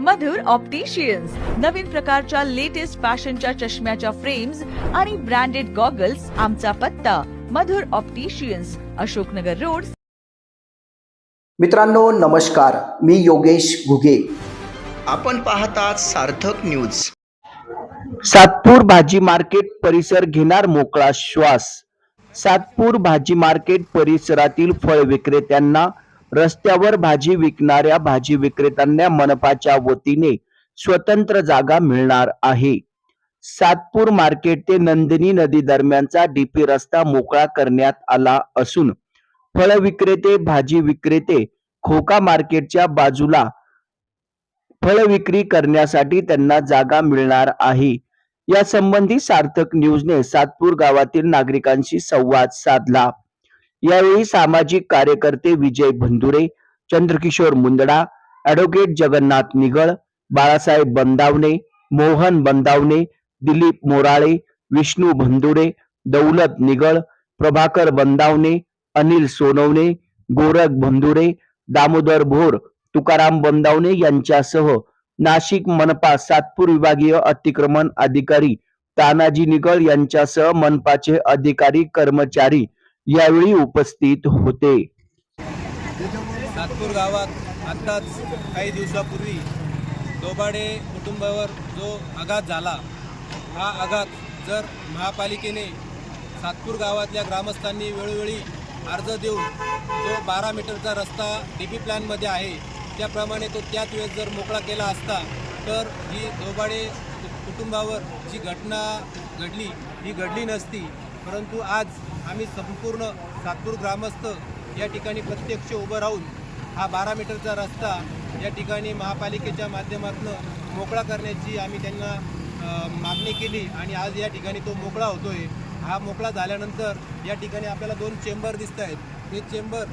मधुर opticians नवीन प्रकारच्या latest फॅशनच्या चष्म्याच्या फ्रेम्स आणि ब्रँडेड गॉगल्स आमचा पत्ता. Madhur opticians Ashoknagar road. मित्रांनो नमस्कार. मी योगेश घुगे. आपण पाहतात सार्थक न्यूज सातपूर भाजी मार्केट परिसर घेणार मोकळा श्वास. सातपूर भाजी मार्केट परिसरातील फळ विक्रेत्यांना रस्त्यावर भाजी विकणाऱ्या भाजी विक्रेत्यांना मनपाच्या वतीने स्वतंत्र जागा मिळणार आहे. सातपूर मार्केट ते नंदिनी नदी दरम्यानचा डीपी रस्ता मोकळा करण्यात आला असून फळ विक्रेते भाजी विक्रेते खोका मार्केटच्या बाजूला फळ विक्री करण्यासाठी त्यांना जागा मिळणार आहे. या संबंधी सार्थक न्यूजने सातपूर गावातील नागरिकांशी संवाद साधला. यावेळी सामाजिक कार्यकर्ते विजय भंदुरे चंद्रकिशोर मुंदडा ऍडव्होकेट जगन्नाथ निगळ बाळासाहेब बंदावणे मोहन बंदावणे दिलीप मोराळे विष्णू भंदुरे दौलत निगळ प्रभाकर बंदावणे अनिल सोनवणे गोरख भंदुरे दामोदर भोर तुकाराम बंदावणे यांच्यासह नाशिक मनपा सातपूर विभागीय अतिक्रमण अधिकारी तानाजी निगळ यांच्यासह मनपाचे अधिकारी कर्मचारी यावेळी उपस्थित होते. नागपूर गावात आत्ताच काही दिवसापूर्वी दोबाडे कुटुंबावर जो आघात झाला हा आघात जर महापालिकेने सातपूर गावातल्या ग्रामस्थांनी वेळोवेळी अर्ज देऊन जो बारा मीटरचा रस्ता डी पी प्लॅनमध्ये आहे त्याप्रमाणे तो त्याच वेळेस जर मोकळा केला असता तर ही दोबाडे कुटुंबावर जी घटना घडली ही घडली नसती. परंतु आज आम्ही संपूर्ण सातपूर ग्रामस्थ या ठिकाणी प्रत्यक्ष उभं राहून हा बारा मीटरचा रस्ता या ठिकाणी महापालिकेच्या माध्यमातून मोकळा करण्याची आम्ही त्यांना मागणी केली आणि आज या ठिकाणी तो मोकळा होतोय. हा मोकळा झाल्यानंतर या ठिकाणी आपल्याला दोन चेंबर दिसत आहेत. हे चेंबर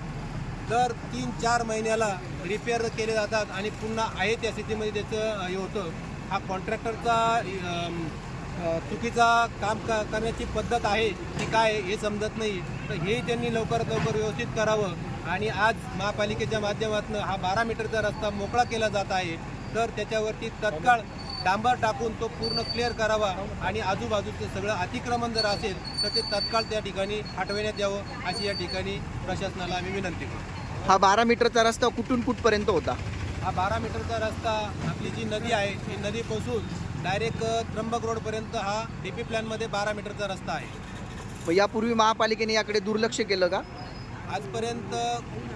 दर तीन चार महिन्याला रिपेअर केले जातात आणि पुन्हा आहे त्या स्थितीमध्ये त्याचं हे होतं. हा कॉन्ट्रॅक्टरचा चुकीचा काम क करण्याची पद्धत आहे ती काय हे समजत नाही. तर हेही त्यांनी लवकरात लवकर व्यवस्थित करावं. आणि आज महापालिकेच्या माध्यमातून हा बारा मीटरचा रस्ता मोकळा केला जात आहे. तर त्याच्यावरती तत्काळ डांबर टाकून तो पूर्ण क्लिअर करावा आणि आजूबाजूचं सगळं अतिक्रमण जर असेल तर ते तत्काळ त्या ठिकाणी हटवण्यात यावं अशी या ठिकाणी प्रशासनाला आम्ही विनंती करतो. हा बारा मीटरचा रस्ता कुठून कुठपर्यंत होता? हा बारा मीटरचा रस्ता आपली जी नदी आहे ती नदीपासून डायरेक्ट त्र्यंबक रोडपर्यंत हा डी पी प्लॅनमध्ये बारा मीटरचा रस्ता आहे. यापूर्वी महापालिकेने याकडे दुर्लक्ष केलं का? आजपर्यंत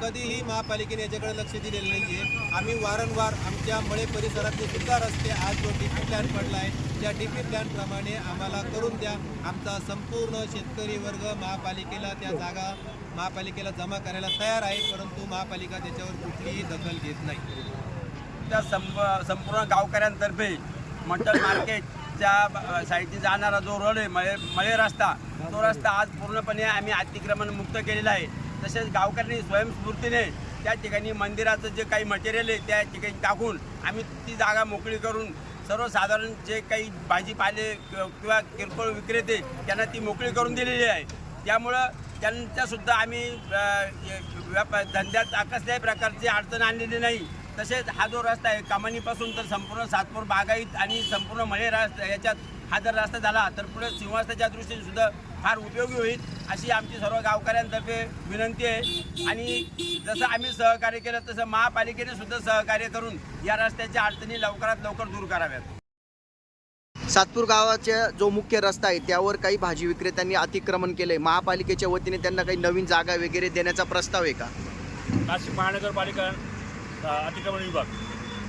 कधीही महापालिकेने याच्याकडे लक्ष दिलेलं नाही आहे आम्ही वारंवार आमच्या मळे परिसरातले सुद्धा रस्ते आज जो डी पी प्लॅन पडला आहे त्या डी पी प्लॅनप्रमाणे आम्हाला करून द्या. आमचा संपूर्ण शेतकरी वर्ग महापालिकेला त्या जागा महापालिकेला जमा करायला तयार आहे परंतु महापालिका त्याच्यावर कुठलीही दखल घेत नाही. त्या संप संपूर्ण गावकऱ्यांतर्फे मटन मार्केटच्या साईडची साईडने जाणारा जो रोड आहे मळे मळे रस्ता तो रस्ता आज पूर्णपणे आम्ही अतिक्रमण मुक्त केलेला आहे. तसेच गावकऱ्यांनी स्वयंस्फूर्तीने त्या ठिकाणी मंदिराचं जे काही मटेरियल आहे त्या ठिकाणी टाकून आम्ही ती जागा मोकळी करून सर्वसाधारण जे काही भाजीपाले किंवा किरकोळ विक्रेते त्यांना ती मोकळी करून दिलेली आहे. त्यामुळं त्यांच्यासुद्धा आम्ही व्यापा व्याप- धंद्यात कसल्याही प्रकारची अडचण आणलेली नाही. तसेच हा जो रस्ता आहे कमानीपासून तर संपूर्ण सातपूर बागाईत आणि संपूर्ण मळे रस्ता याच्यात हा जर रस्ता झाला तर पुढे सिंहस्थाच्या दृष्टीने सुद्धा फार उपयोगी होईल अशी आमची सर्व गावकऱ्यांतर्फे विनंती आहे. आणि जसं आम्ही सहकार्य केलं तसं महापालिकेने सुद्धा सहकार्य करून या रस्त्याच्या अडचणी लवकरात लवकर दूर कराव्यात. सातपूर गावाचा जो मुख्य रस्ता आहे त्यावर काही भाजी विक्रेत्यांनी अतिक्रमण केलंय. महापालिकेच्या वतीने त्यांना काही नवीन जागा वगैरे देण्याचा प्रस्ताव आहे का? नाशिक महानगरपालिका अतिक्रमण विभाग.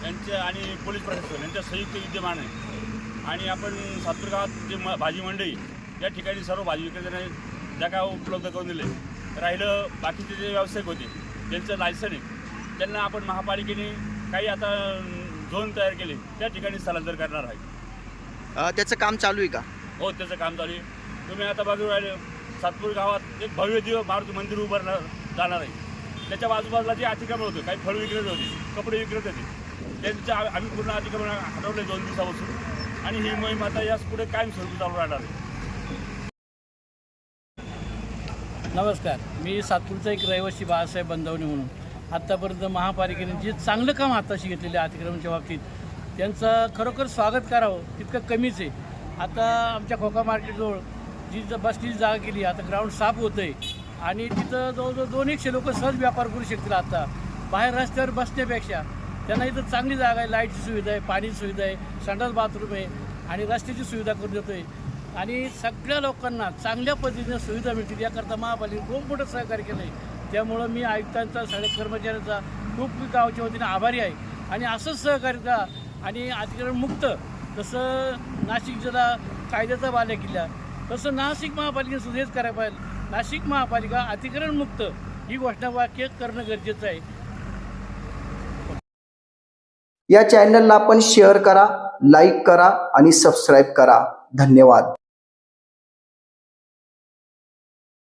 यांचे आणि पोलीस प्रशासन यांच्या संयुक्त विद्यमान आहे. आणि आपण सातपूर गावात जे म भाजी मंडई या ठिकाणी सर्व भाजी विक्रेत्यांना जागा उपलब्ध करून दिले राहिलं बाकीचे जे व्यावसायिक होते त्यांचं लायसन आहे त्यांना आपण महापालिकेने काही आता झोन तयार केले त्या ठिकाणी स्थलांतर करणार आहे. त्याचं काम चालू आहे का? हो त्याचं काम चालू आहे. तुम्ही आता बघू राहिले सातपूर गावात एक भव्य दिव मारुती मंदिर उभारणार जाणार आहे. त्याच्या बाजूबाजूला जे अतिक्रमण होतं काही फळ विक्रेते होते कपडे विक्रेते होते त्यांच्या आम्ही पूर्ण अतिक्रमण हटवले दोन दिवसापासून. आणि ही मोहीम आता याच पुढे कायम स्वरूप चालू राहणार आहे. नमस्कार मी सातपूरचा एक रहिवासी बाळासाहेब बंदावणे म्हणून. आत्तापर्यंत महापालिकेने जे चांगलं काम हाताशी घेतलेलं आहे अतिक्रमणच्या बाबतीत त्यांचं खरोखर स्वागत करावं तितकं कमीच आहे. आता आमच्या खोका मार्केटजवळ जी बसची जागा केली आता ग्राउंड साफ होतं आहे आणि तिथं जवळजवळ दोन एकशे लोक सहज व्यापार करू शकतील आता. बाहेर रस्त्यावर बसण्यापेक्षा त्यांना इथं चांगली जागा आहे लाईटची सुविधा आहे पाण्याची सुविधा आहे संडास बाथरूम आहे आणि रस्त्याची सुविधा करून देतो आहे आणि सगळ्या लोकांना चांगल्या पद्धतीने सुविधा मिळतील याकरता महापालिकेने खूप मोठं सहकार्य केलं आहे त्यामुळं मी आयुक्तांचा सगळ्या कर्मचाऱ्यांचा खूप गावच्या वतीने आभारी आहे. आणि असंच सहकार्य करा. आणि अतिक्रमण मुक्त जसं नाशिक जिल्हा कायद्याचा बाल्या किल्ला तसं नाशिक महापालिकेने सुद्धा हेच करायला पाहिजे. नाशिक महापालिका अतिक्रमण मुक्त ही घोषणावाक्य करणं गरजेचं आहे. या चॅनलला आपण शेअर करा लाईक करा आणि सबस्क्राईब करा. धन्यवाद.